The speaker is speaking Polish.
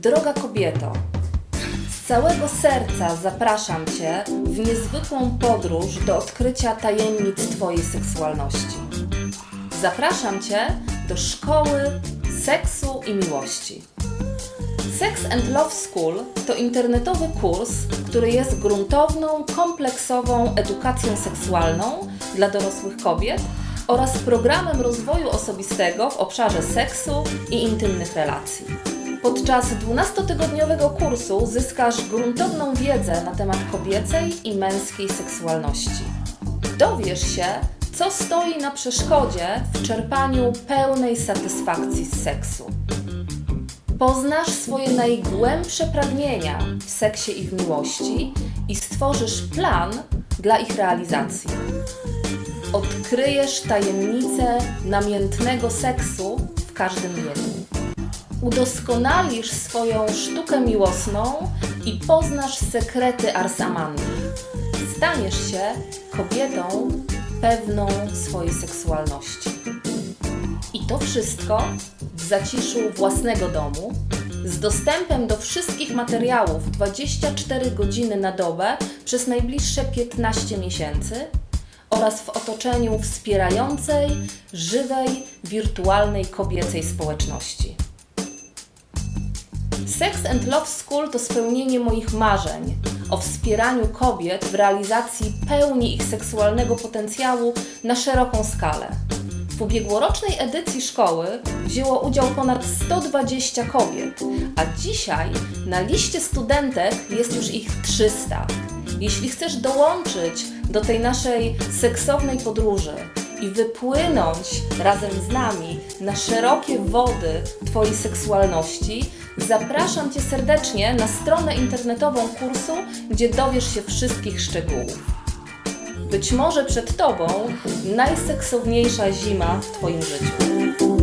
Droga kobieto, z całego serca zapraszam Cię w niezwykłą podróż do odkrycia tajemnic Twojej seksualności. Zapraszam Cię do szkoły seksu i miłości. Sex and Love School to internetowy kurs, który jest gruntowną, kompleksową edukacją seksualną dla dorosłych kobiet oraz programem rozwoju osobistego w obszarze seksu i intymnych relacji. Podczas 12-tygodniowego kursu zyskasz gruntowną wiedzę na temat kobiecej i męskiej seksualności. Dowiesz się, co stoi na przeszkodzie w czerpaniu pełnej satysfakcji z seksu. Poznasz swoje najgłębsze pragnienia w seksie i w miłości i stworzysz plan dla ich realizacji. Odkryjesz tajemnicę namiętnego seksu w każdym wieku. Udoskonalisz swoją sztukę miłosną i poznasz sekrety Arsamandy. Staniesz się kobietą pewną swojej seksualności. I to wszystko w zaciszu własnego domu, z dostępem do wszystkich materiałów 24 godziny na dobę przez najbliższe 15 miesięcy oraz w otoczeniu wspierającej, żywej, wirtualnej kobiecej społeczności. Sex and Love School to spełnienie moich marzeń o wspieraniu kobiet w realizacji pełni ich seksualnego potencjału na szeroką skalę. W ubiegłorocznej edycji szkoły wzięło udział ponad 120 kobiet, a dzisiaj na liście studentek jest już ich 300. Jeśli chcesz dołączyć do tej naszej seksownej podróży i wypłynąć razem z nami na szerokie wody Twojej seksualności, zapraszam Cię serdecznie na stronę internetową kursu, gdzie dowiesz się wszystkich szczegółów. Być może przed Tobą najseksowniejsza zima w Twoim życiu.